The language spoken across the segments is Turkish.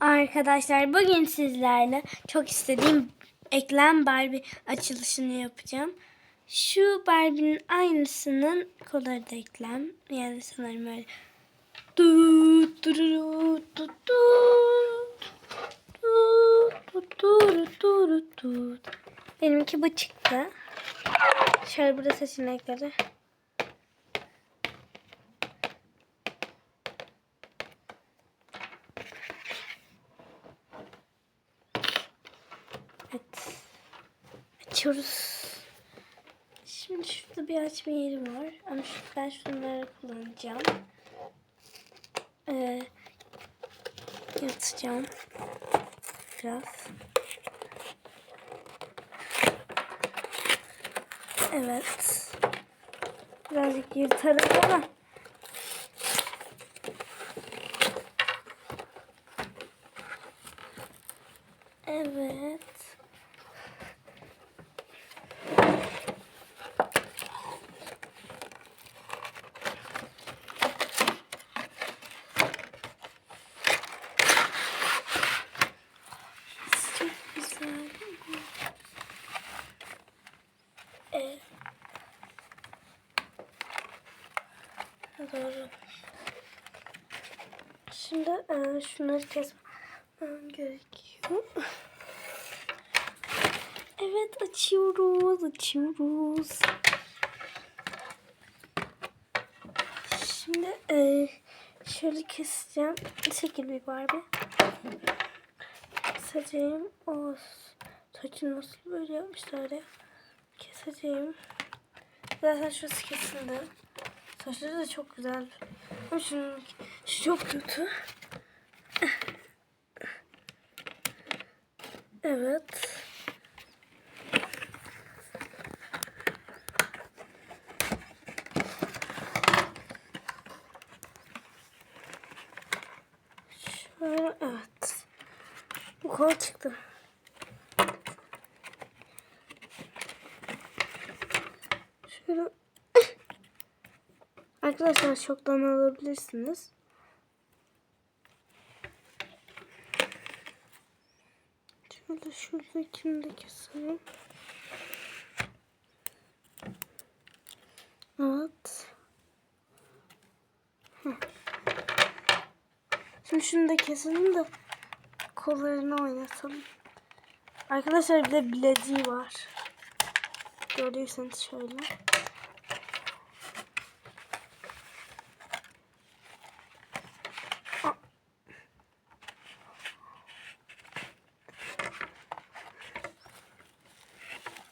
Arkadaşlar bugün sizlerle çok istediğim eklem Barbie açılışını yapacağım. Şu Barbie'nin aynısının kolları da eklem. Yani sanırım öyle. Benimki bu çıktı. Şöyle burada seçenekleri. Evet. Açıyoruz. Şimdi şurada bir açma yeri var. Ama şu, ben şunları kullanacağım. Ee, yatacağım. Biraz. Evet. Birazcık yırtarım ama. Evet. Çok güzel. Evet. Doğru. Şimdi e, şunları kesmem gerekiyor. Evet açıyoruz, açıyoruz. Şimdi e, şöyle keseceğim. Şekil bir Barbie. Keseceğim. O saçı nasıl böyle yapmışlar ya. Keseceğim. Zaten şurası kesildi. Saçları da çok güzel. Ama şunun, şu çok kötü. Evet. Şöyle evet. Bu kol çıktı. Şöyle Arkadaşlar çoktan alabilirsiniz. Şöyle şuradakini de keselim. Evet. Heh. Şimdi şunu da keselim de kollarını oynatalım. Arkadaşlar bir de bileziği var. Görüyorsanız şöyle.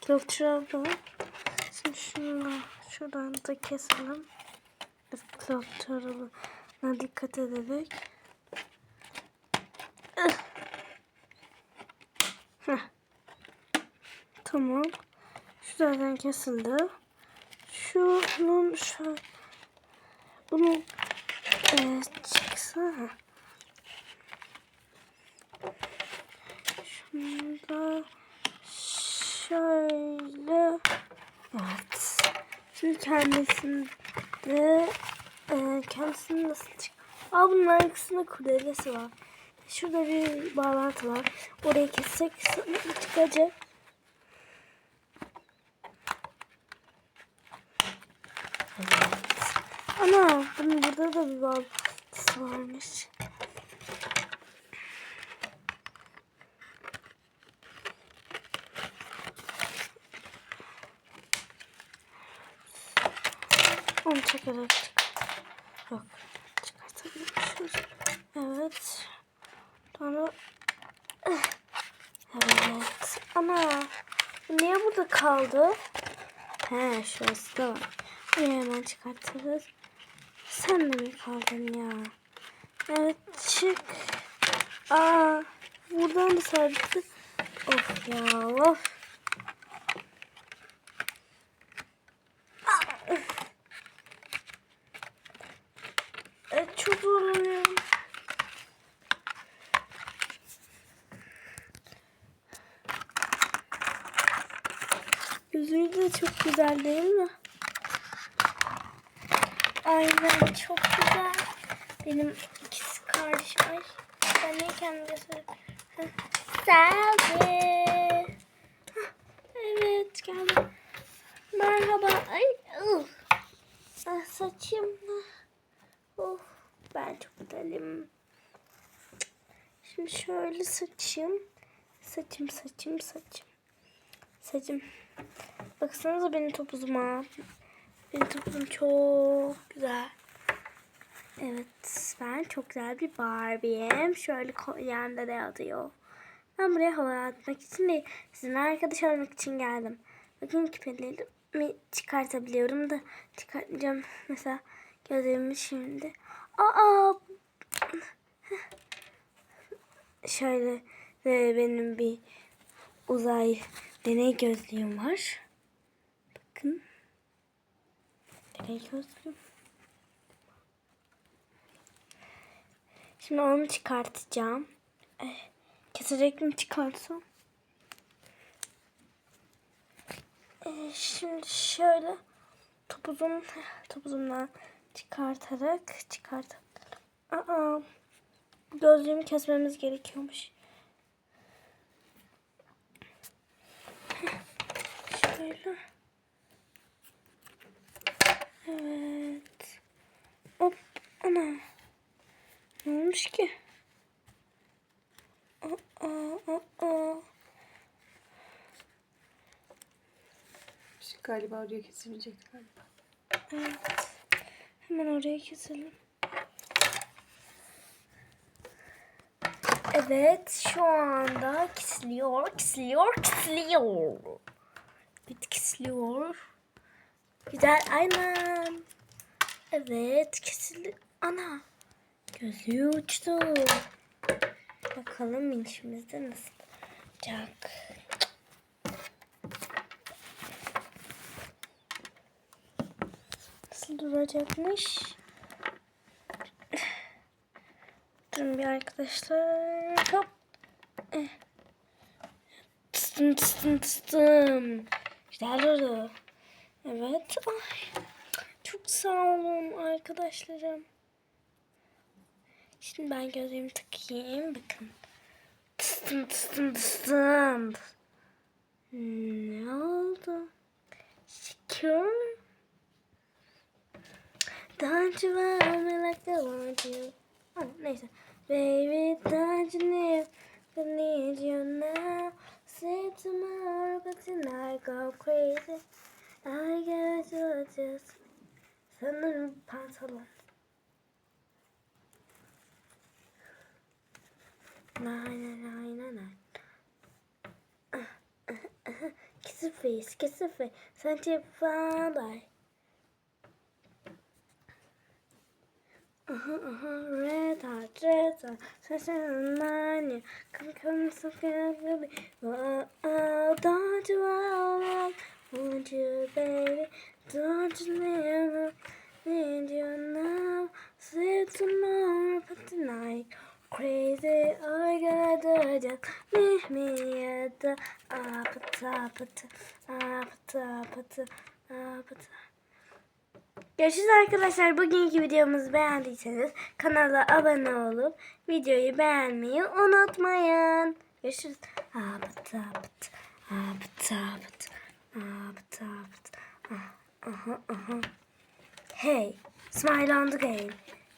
Filtralım. Şimdi şunu şuradan da keselim. Filtralına dikkat ederek. Heh. Tamam. Şuradan kesildi. Şunun şu bunun e, çıksa şunu da şöyle. Evet. Şimdi kendisinde e, kendisini nasıl çık Aa bunun arkasında kurdelesi var. Şurada bir bağlantı var. Orayı kessek çıkacak. Evet. ana bunun burada da bir bağlantısı varmış Çıkart. Yok. Çıkartabiliyormuşuz. Evet. Sonra Evet. Ana. Niye burada kaldı? He şurası da var. Buraya hemen çıkartırız. Sen de mi kaldın ya? Evet çık. Aa. Buradan da sabitli. Of ya of. Evet çok zorlanıyorum. Yüzüğü de çok güzel değil mi? Aynen çok güzel. Benim ikiz kardeşim. Ay. Ben niye kendimi gösteriyorum? Evet geldim. Merhaba. Ay. Ah, saçım. Oh, ben çok güzelim. Şimdi şöyle saçım. Saçım, saçım, saçım. Saçım. Baksanıza benim topuzuma. Benim topuzum çok güzel. Evet, ben çok güzel bir Barbie'yim. Şöyle kolyemde de yazıyor. Ben buraya hava atmak için değil, sizinle arkadaş olmak için geldim. Bakın küpelerimi çıkartabiliyorum da çıkartmayacağım. Mesela gözlerimi şimdi. Aa! Şöyle ve benim bir uzay deney gözlüğüm var. Bakın. Deney gözlüğüm. Şimdi onu çıkartacağım. Eh, keserek mi çıkarsam? Eh, şimdi şöyle topuzum topuzumdan çıkartarak çıkart. Aa, gözlüğümü kesmemiz gerekiyormuş. Şöyle. Evet. Hop. Ana. Ne olmuş ki? Aa, aa, aa. Şu Galiba oraya kesilmeyecek galiba. Evet. Hemen oraya keselim. Evet şu anda kesiliyor, kesiliyor, kesiliyor. Evet kesiliyor. Güzel aynen. Evet kesildi. Ana. Gözü uçtu. Bakalım minişimizde nasıl olacak. Nasıl duracakmış? Durun bir arkadaşlar. Hop. Eh. Tıstım tıstım tıstım. Güzel oldu. Evet. Ay. Çok sağ olun arkadaşlarım. Şimdi ben gözlerimi takayım. Bakın. Tıstım tıstım tıstım. Ne oldu? Şükür. Don't you want me like I want you? Ha, neyse. Baby, don't you need, I need you now. Say tomorrow, but tonight go crazy. I guess you're just... Sanırım pantolon. Kiss a face, kiss a face. Far by. Aha aha red hot red hot Sunshine on you Come come so me Oh oh don't you want Want you baby? Don't you never Need you now. See tomorrow but tonight Crazy I gotta do just Meet me at the Up top Up top Up top Görüşürüz arkadaşlar. Bugünkü videomuzu beğendiyseniz kanala abone olup videoyu beğenmeyi unutmayın. Görüşürüz. Abıt. Abıt abıt. Ah, Aha aha. Hey, smile on the game.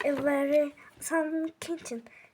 A very some kitchen.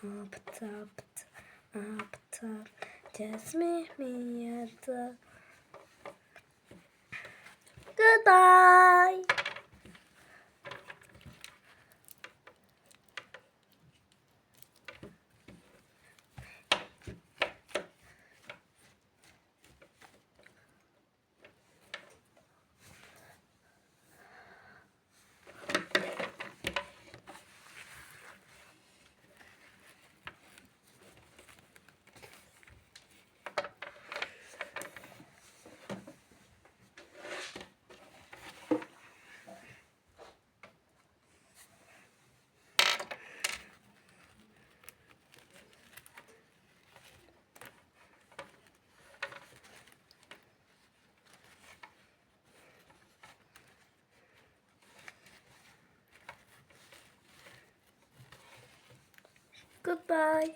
Up top, up top, just me, me at the. Goodbye. Goodbye.